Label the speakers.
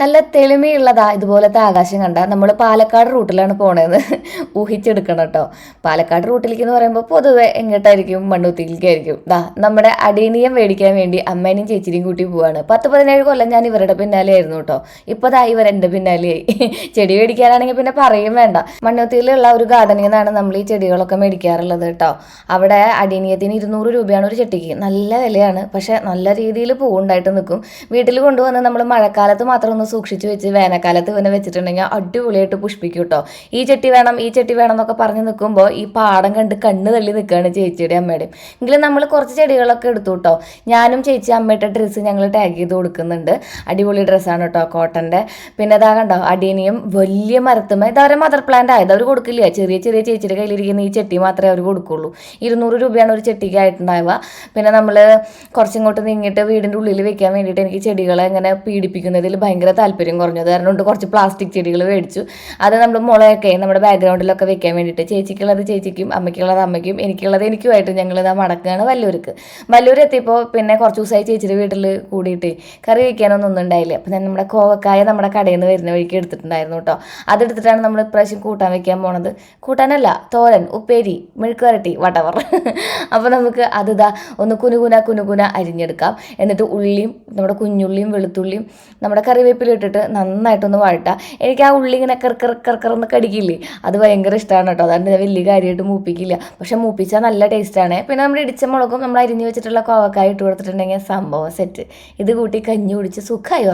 Speaker 1: നല്ല തെളിമയുള്ളതാ ഇതുപോലത്തെ ആകാശം കണ്ട. നമ്മൾ പാലക്കാട് റൂട്ടിലാണ് പോണത് ഊഹിച്ചെടുക്കണം കേട്ടോ. പാലക്കാട് റൂട്ടിലേക്ക് എന്ന് പറയുമ്പോൾ പൊതുവെ എങ്ങോട്ടായിരിക്കും? മണ്ണുത്തിയിലേക്കായിരിക്കും ദാ നമ്മുടെ അടീനിയം മേടിക്കാൻ വേണ്ടി അമ്മേനെയും ചേച്ചിനെയും കൂട്ടി പോവാണ്. പത്ത് പതിനേഴ് കൊല്ലം ഞാൻ ഇവരുടെ പിന്നാലെ ആയിരുന്നു കേട്ടോ. ഇപ്പോൾ ദാ ഇവർ എന്റെ പിന്നാലെയായി. ചെടി മേടിക്കാനാണെങ്കിൽ പിന്നെ പറയും വേണ്ട. മണ്ണുത്തിയിലുള്ള ഒരു ഗാർഡനിൽ നിന്നാണ് നമ്മൾ ഈ ചെടികളൊക്കെ മേടിക്കാറുള്ളത് കേട്ടോ. അവിടെ അടീനിയത്തിന് ഇരുന്നൂറ് രൂപയാണ് ഒരു ചെട്ടിക്ക്. നല്ല വിലയാണ്. പക്ഷേ നല്ല രീതിയിൽ പൂവുണ്ടായിട്ട് നിൽക്കും. വീട്ടിൽ കൊണ്ടുവന്ന് നമ്മൾ മഴക്കാലത്ത് മാത്രം ഒന്ന് സൂക്ഷിച്ച് വെച്ച് വേനൽക്കാലത്ത് പിന്നെ വെച്ചിട്ടുണ്ടെങ്കിൽ അടിപൊളിയായിട്ട് പുഷ്പിക്കും കേട്ടോ ഈ ചെട്ടി വേണം ഈ ചെട്ടി വേണം എന്നൊക്കെ പറഞ്ഞ് നിൽക്കുമ്പോൾ ഈ പാടം കണ്ട് കണ്ണ് തള്ളി നിൽക്കുകയാണ് ചേച്ചിയുടെ അമ്മയുടെയും. എങ്കിലും നമ്മൾ കുറച്ച് ചെടികളൊക്കെ എടുത്തു കേട്ടോ ഞാനും ചേച്ചി അമ്മയുടെ ഡ്രസ്സ് ഞങ്ങൾ ടാഗ് ചെയ്ത് കൊടുക്കുന്നുണ്ട്. അടിപൊളി ഡ്രസ്സാണ് കേട്ടോ കോട്ടന്റെ പിന്നെ ഇതാ കണ്ടോ അടീനിയും വലിയ മരത്തുമ്മ. ഇതവരെ മദർ പ്ലാന്റ് ആയത് അവർ കൊടുക്കില്ല. ചെറിയ ചെറിയ ചേച്ചിയുടെ കയ്യിലിരിക്കുന്ന ഈ ചെട്ടി മാത്രമേ അവർ കൊടുക്കുള്ളൂ. ഇരുന്നൂറ് രൂപയാണ് ഒരു ചെട്ടിക്ക് ആയിട്ടുണ്ടാവുക. പിന്നെ നമ്മൾ കുറച്ചിങ്ങോട്ട് നീങ്ങിയിട്ട് വീടിന്റെ ഉള്ളിൽ വെക്കാൻ വേണ്ടിയിട്ട് എനിക്ക് ചെടികളെ ഇങ്ങനെ പീഡിപ്പിക്കുന്നതിൽ ഭയങ്കര താല്പര്യം കുറഞ്ഞത് കാരണം കൊണ്ട് കുറച്ച് പ്ലാസ്റ്റിക് ചെടികൾ മേടിച്ചു. അത് നമ്മൾ മുളയൊക്കെ നമ്മുടെ ബാക്ക്ഗ്രൗണ്ടിലൊക്കെ വെക്കാൻ വേണ്ടിയിട്ട് ചേച്ചിക്കുള്ളത് ചേച്ചിക്കും അമ്മയ്ക്കുള്ളത് അമ്മയ്ക്കും എനിക്കുള്ളത് എനിക്കുമായിട്ട് ഞങ്ങൾ ഇതാ മടക്കുകയാണ് വല്ലൂർക്ക്. വല്ലൂർ എത്തിയപ്പോൾ പിന്നെ കുറച്ച് ദിവസമായി ചേച്ചിയുടെ വീട്ടിൽ കൂടിയിട്ട് കറി വയ്ക്കാനൊന്നും ഒന്നും ഉണ്ടായില്ല. അപ്പം ഞാൻ നമ്മുടെ കോവക്കായ നമ്മുടെ കടയിൽ നിന്ന് വരുന്ന വഴിക്ക് എടുത്തിട്ടുണ്ടായിരുന്നു കേട്ടോ. അതെടുത്തിട്ടാണ് നമ്മൾ ഇപ്രാവശ്യം കൂട്ടാൻ വെക്കാൻ പോണത്. കൂട്ടാനല്ല തോരൻ ഉപ്പേരി മെഴുക്കുവരട്ടി വട്ടവർ അപ്പോൾ നമുക്ക് അത് ഇതാ ഒന്ന് കുനുകുന കുനുകുന അരിഞ്ഞെടുക്കാം. എന്നിട്ട് ഉള്ളിയും നമ്മുടെ കുഞ്ഞുള്ളിയും വെളുത്തുള്ളിയും നമ്മുടെ കറിവേപ്പില ഇട്ടിട്ട് നന്നായിട്ടൊന്ന് വഴട്ടുക എനിക്ക് ആ ഉള്ളി ഇങ്ങനെ കറക്കർ കറക്കറന്ന് കടിക്കില്ലേ അത് ഭയങ്കര ഇഷ്ടമാണ് കേട്ടോ. അതുകൊണ്ട് ഞാൻ വലിയ കാര്യമായിട്ട് മൂപ്പിക്കില്ല. പക്ഷെ മൂപ്പിച്ചാൽ നല്ല ടേസ്റ്റാണ് പിന്നെ നമ്മുടെ ഇടിച്ച മുളകും നമ്മൾ അരിഞ്ഞു വെച്ചിട്ടുള്ള കോവക്കായ ഇട്ട് കൊടുത്തിട്ടുണ്ടെങ്കിൽ സംഭവം സെറ്റ് ഇത് കൂട്ടി കഞ്ഞി കുടിച്ച് സുഖമായി